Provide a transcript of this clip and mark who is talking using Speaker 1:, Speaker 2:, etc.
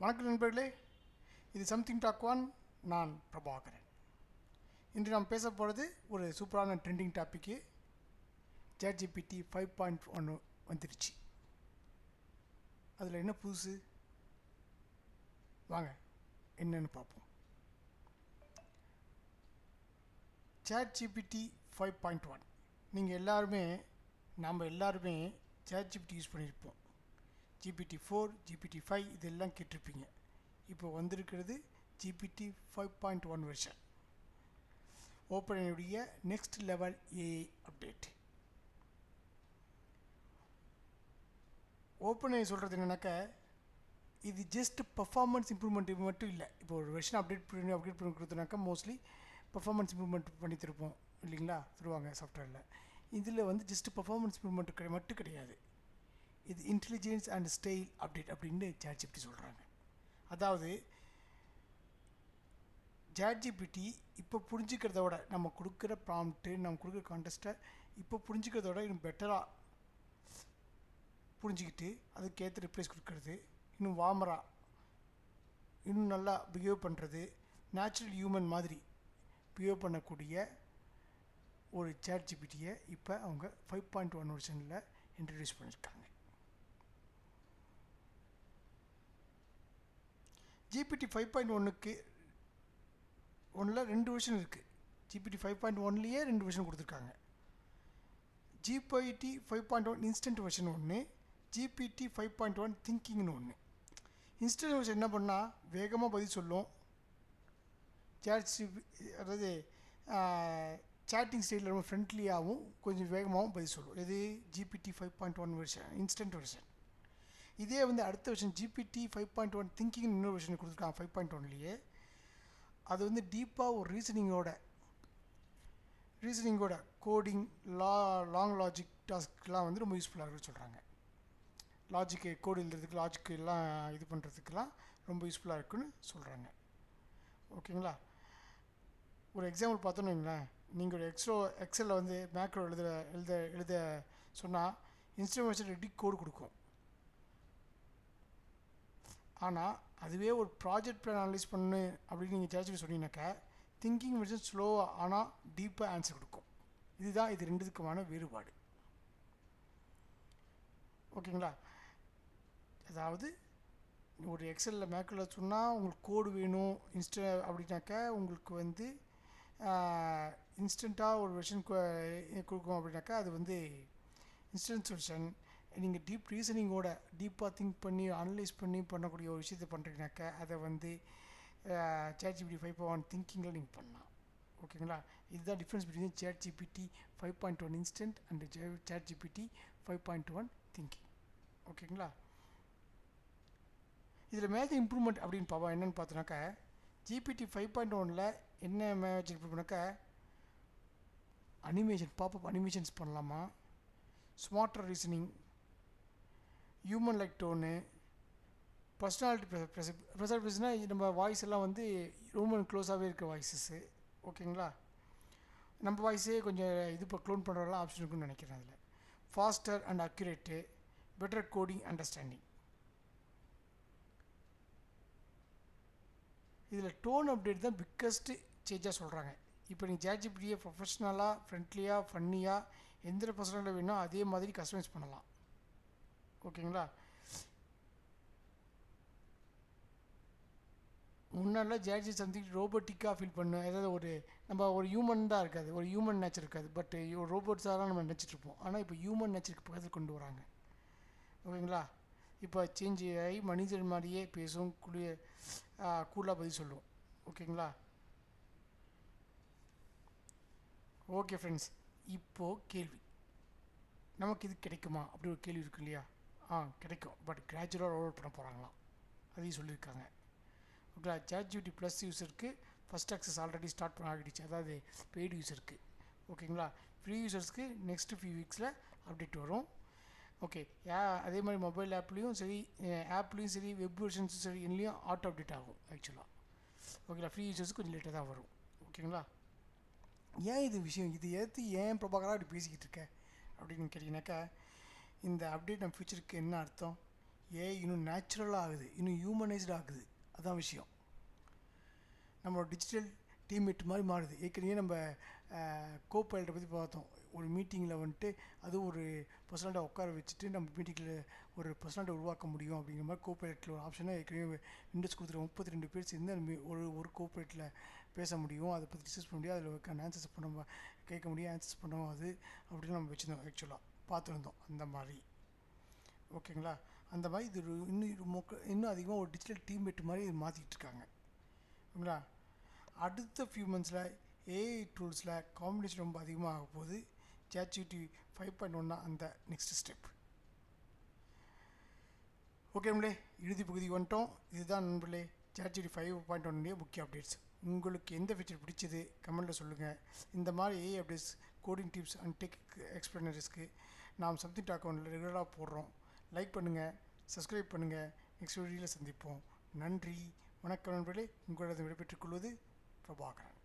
Speaker 1: வணக்கம் நண்பர்களே. இது சம்திங் டாக் ஒன் நான் பிரபாகரன். இன்று நாம் பேச போகிறது ஒரு சூப்பரான trending topic chat five point ஒன்று வந்துருச்சு. அதில் என்ன புதுசு? வாங்க என்னென்னு பார்ப்போம். Chat GPT five point one நீங்கள் எல்லாருமே நாம் எல்லாருமே சேட் ஜிபிடி யூஸ் பண்ணியிருப்போம் ஜிபிடி ஃபோர் ஜிபிடி ஃபைவ் இதெல்லாம் கேட்டிருப்பீங்க. இப்போ வந்திருக்கிறது GPT five point one version ஓப்பனுடைய next level AI update open சொல்கிறது என்னன்னாக்கா இது ஜஸ்ட் பர்ஃபார்மன்ஸ் இம்ப்ரூவ்மெண்ட் மட்டும் இல்லை. இப்போ ஒரு வெர்ஷன் அப்டேட் பண்ணி அப்டேட் பண்ணி கொடுத்தனாக்கா மோஸ்ட்லி பர்ஃபார்மன்ஸ் இம்ப்ரூவ்மெண்ட் பண்ணி திருப்போம் இல்லைங்களா? தருவாங்க சாஃப்ட்வேரில் இதில் வந்து ஜஸ்ட் பர்ஃபார்மன்ஸ் இம்ப்ரூவ்மெண்ட் மட்டும் கிடையாது. இது இன்டெலிஜென்ஸ் அண்ட் ஸ்டைல் அப்டேட் அப்படின்னு ஜிபிடி சொல்கிறாங்க அதாவது ஜாட்ஜிபிட்டி இப்போ புரிஞ்சுக்கிறத விட நம்ம கொடுக்குற ப்ராம்ப்ட்டு நம்ம கொடுக்குற கான்டெஸ்ட்டை இப்போ புரிஞ்சுக்கிறத விட இன்னும் பெட்டராக புரிஞ்சுக்கிட்டு அதுக்கேற்ற ரிப்ளேஸ் கொடுக்கறது இன்னும் வாமராக இன்னும் நல்லா பிஹேவ் பண்ணுறது நேச்சுரல் ஹியூமன் மாதிரி பிஹேவ் பண்ணக்கூடிய ஒரு சேட்ஜிபிட்டியை இப்போ அவங்க ஃபைவ் பாயிண்ட் ஒன் வருஷனில் இன்ட்ரடியூஸ் பண்ணியிருக்காங்க ஜிபிடி ஃபைவ் பாயிண்ட் ஒன்றுக்கு ஒன்றில் ரெண்டு வருஷன் இருக்குது ஜிபிடி ஃபைவ் பாயிண்ட் ஒன்லேயே ரெண்டு வருஷன் கொடுத்துருக்காங்க. GPT five point one instant version ஒன்று ஜிபிடி ஃபைவ் பாயிண்ட் ஒன் திங்கிங்னு ஒன்று இன்ஸ்டன்ட் வெர்ஷன் என்ன பண்ணால் வேகமாக பதில் சொல்லும். சேட் அதாவது சேட்டிங் ஸ்டைலில் ரொம்ப ஃப்ரெண்ட்லியாகவும் கொஞ்சம் வேகமாகவும் பதில் சொல்லும். இது GPT five point one version instant version இதே வந்து அடுத்த விஷயம் GPT five point one thinking இன்னொரு கொடுத்துருக்காங்க ஃபைவ் பாயிண்ட் ஒன்லேயே அது வந்து டீப்பாக ஒரு ரீசனிங்கோட ரீசனிங்கோட கோடிங் லா லாங் லாஜிக் டாஸ்க்லாம் வந்து ரொம்ப யூஸ்ஃபுல்லாக இருக்குன்னு சொல்கிறாங்க லாஜிக்கு கோடு எழுதுறதுக்கு லாஜிக்கு எல்லாம் இது பண்ணுறதுக்கெல்லாம் ரொம்ப யூஸ்ஃபுல்லாக இருக்குன்னு சொல்கிறாங்க ஓகேங்களா? ஒரு எக்ஸாம்பிள் பார்த்தோன்னு வைங்களேன். நீங்கள் ஒரு எக்ஸ்ட்ரோ எக்ஸலில் வந்து மேக்ரோ எழுத எழுத எழுத சொன்னால் இன்ஸ்ட்ருமெண்ட்ஸ் ரெடி கோடு கொடுக்கும். ஆனால் அதுவே ஒரு ப்ராஜெக்ட் பிளான் அனலைஸ் பண்ணு அப்படின்னு நீங்கள் சேச்சு சொன்னீங்கன்னாக்கா திங்கிங் வெர்ஷன் ஸ்லோவாக ஆனால் டீப்பாக ஆன்சர் கொடுக்கும். இதுதான் இது ரெண்டுத்துக்குமான வேறுபாடு. ஓகேங்களா? அதாவது ஒரு எக்ஸலில் மேக்கில் சொன்னால் உங்களுக்கு கோடு வேணும் இன்ஸ்ட அப்படின்னாக்கா உங்களுக்கு வந்து இன்ஸ்டண்ட்டாக ஒரு வெர்ஷன் கொடுக்கும் அப்படின்னாக்கா அது வந்து இன்ஸ்டன்ட் வெர்ஷன் நீங்கள் டீப் ரீசனிங்கோட டீப்பாக திங்க் பண்ணி அனலைஸ் பண்ணி பண்ணக்கூடிய ஒரு விஷயத்தை பண்ணுறீங்கனாக்கா அதை வந்து chat GPT five point one திங்கிங்கில் நீங்கள் பண்ணலாம். ஓகேங்களா? இதுதான் difference between chat GPT five point one instant and chat GPT five point one thinking ஓகேங்களா? இதில் மேஜர் இம்ப்ரூவ்மெண்ட் அப்படின்னு பார்ப்போம் என்னென்னு பார்த்தோன்னாக்கா ஜிபிடி ஃபைவ் பாயிண்ட் ஒனில் என்ன மேஜர் இம்ப்ரூவ்மெண்ட்னாக்கா அனிமேஷன் பாப்பப் அனிமேஷன்ஸ் பண்ணலாமா? Smarter reasoning human like tone personality ப்ரெசர்வேஷனா நம்ம வாய்ஸ் எல்லாம் வந்து ஹியூமன் க்ளோஸாகவே இருக்க வாய்ஸஸ்ஸு ஓகேங்களா நம்ம வாய்ஸே கொஞ்சம் இது இப்போ க்ளோன் பண்ணுறதெல்லாம் ஆப்ஷன் இருக்குன்னு நினைக்கிறேன் அதில். Faster and accurate better coding understanding இதில் டோன் அப்டேட் தான் பிக்கஸ்ட்டு சேஞ்சாக சொல்கிறாங்க இப்போ நீங்கள் ஜேஜிபிடியை ப்ரொஃபஷ்னலாக ஃப்ரெண்ட்லியாக ஃபன்னியாக எந்த பர்சனலாக வேணும் அதே மாதிரி கஸ்டமைஸ் பண்ணலாம். ஓகேங்களா? முன்னாடிலாம் ஜேஜி சம்திங் ரோபோட்டிக்காக ஃபீல் பண்ணும் ஏதாவது ஒரு நம்ம ஒரு ஹியூமன் தான் இருக்காது ஒரு ஹியூமன் நேச்சர் இருக்காது பட் ரோபோட்ஸாக தான் நம்ம நினச்சிட்ருப்போம் ஆனால் இப்போ ஹியூமன் நேச்சருக்கு பக்கத்தில் கொண்டு வராங்க. ஓகேங்களா? இப்போ சேஞ்ச் ஆகி மனிதன் மாதிரியே பேசும் குளிய கூலாக பதில் சொல்லுவோம் ஓகேங்களா? ஓகே ஃப்ரெண்ட்ஸ் இப்போது கேள்வி. நமக்கு இது கிடைக்குமா? அப்படி ஒரு கேள்வி இருக்கு இல்லையா? ஆ கிடைக்கும். பட் கிராஜுவலாக ரோல் அவுட் பண்ண போகிறாங்களாம் அதையும் சொல்லியிருக்காங்க. ஓகேங்களா? சேட் ஜிபிடி ப்ளஸ் யூஸருக்கு ஃபஸ்ட் ஆக்சஸ் ஆல்ரெடி ஸ்டார்ட் பண்ண ஆகிடுச்சு அதாவது பெய்டு யூஸருக்கு ஓகேங்களா? ஃப்ரீ யூசர்ஸ்க்கு நெக்ஸ்ட் ஃபியூ வீக்ஸில் அப்டேட் வரும். ஓகே ஏ அதே மாதிரி மொபைல் ஆப்லேயும் சரி ஆப்லேயும் சரி வெப் வெர்ஷன்ஸும் சரி இதுலேயும் ஆட்டோ அப்டேட் ஆகும் ஆக்சுவலாக ஓகேங்களா? ஃப்ரீ யூசர்ஸ் கொஞ்சம் லேட்டாக தான் வரும். ஓகேங்களா? ஏன் இது விஷயம்? இது ஏற்று ஏன் பிரபாகராக இப்படி பேசிக்கிட்டு இருக்க? அப்படின்னு கேட்டிங்கனாக்கா இந்த அப்டேட் நம்ம ஃபியூச்சருக்கு என்ன அர்த்தம்? ஏ இன்னும் நேச்சுரலாக ஆகுது இன்னும் ஹியூமனைஸ்டு ஆகுது. அதான் விஷயம். நம்மளோட டிஜிட்டல் டீம்மேட் மாதிரி மாறுது. ஏற்கனவே நம்ம கோ பைலட்டை பற்றி பார்த்தோம். ஒரு மீட்டிங்கில் வந்துட்டு அது ஒரு பர்சனாலிட்டை உட்கார வச்சுட்டு நம்ம மீட்டிங்கில் ஒரு பர்சனாலிட்டி உருவாக்க முடியும் அப்படிங்கிற மாதிரி கோ பைலட்டில் ஒரு ஆப்ஷனாக ஏற்கனவே விண்டோஸ் கொடுத்துருக்க முப்பத்தி ரெண்டு பேர் சேர்ந்து அந்த ஒரு ஒரு கோ பைலட்டில் பேச முடியும். அதை பற்றி டிஸ்கஸ் பண்ண முடியும். அதில் ஆன்சர்ஸ் பண்ண கேட்க முடியும். ஆன்சர்ஸ் பண்ணோம் அது அப்படின்னு நம்ம வச்சுருந்தோம் ஆக்சுவலாக பார்த்துருந்தோம் அந்த மாதிரி. ஓகேங்களா? அந்த மாதிரி இது இன்னும் மொக்க இன்னும் அதிகமாக ஒரு டிஜிட்டல் டீம்மேட் மாதிரி இது மாற்றிக்கிட்டு இருக்காங்க ஓகேங்களா? அடுத்த ஃபியூ மந்த்ஸில் ஏஐ டூல்ஸில் காம்பினேஷன் ரொம்ப அதிகமாக ஆக போகுது சேட்ஜிடி ஃபைவ் பாயிண்ட் ஒன்னா அந்த நெக்ஸ்ட் ஸ்டெப் ஓகே நண்பர்களே இறுதி பகுதி வந்துட்டோம். இதுதான் நண்பர்களே சேட்ஜிடி ஃபைவ் பாயிண்ட் ஒன்னுடைய முக்கிய அப்டேட்ஸ் உங்களுக்கு எந்த ஃபீச்சர் பிடிச்சது கமெண்ட்டில் சொல்லுங்கள் இந்த மாதிரி AI updates coding tips and tech எக்ஸ்பிளனரிஸ்க்கு நாம் சம்திங் டாக் ரெகுலராக போடுறோம். லைக் பண்ணுங்கள் சப்ஸ்கிரைப் பண்ணுங்கள் நெக்ஸ்ட் வீடியோவில் சந்திப்போம். நன்றி வணக்கம் நண்பர்களே. உங்களது விடைபெற்றுக் கொள்வது பிரபாகரன்.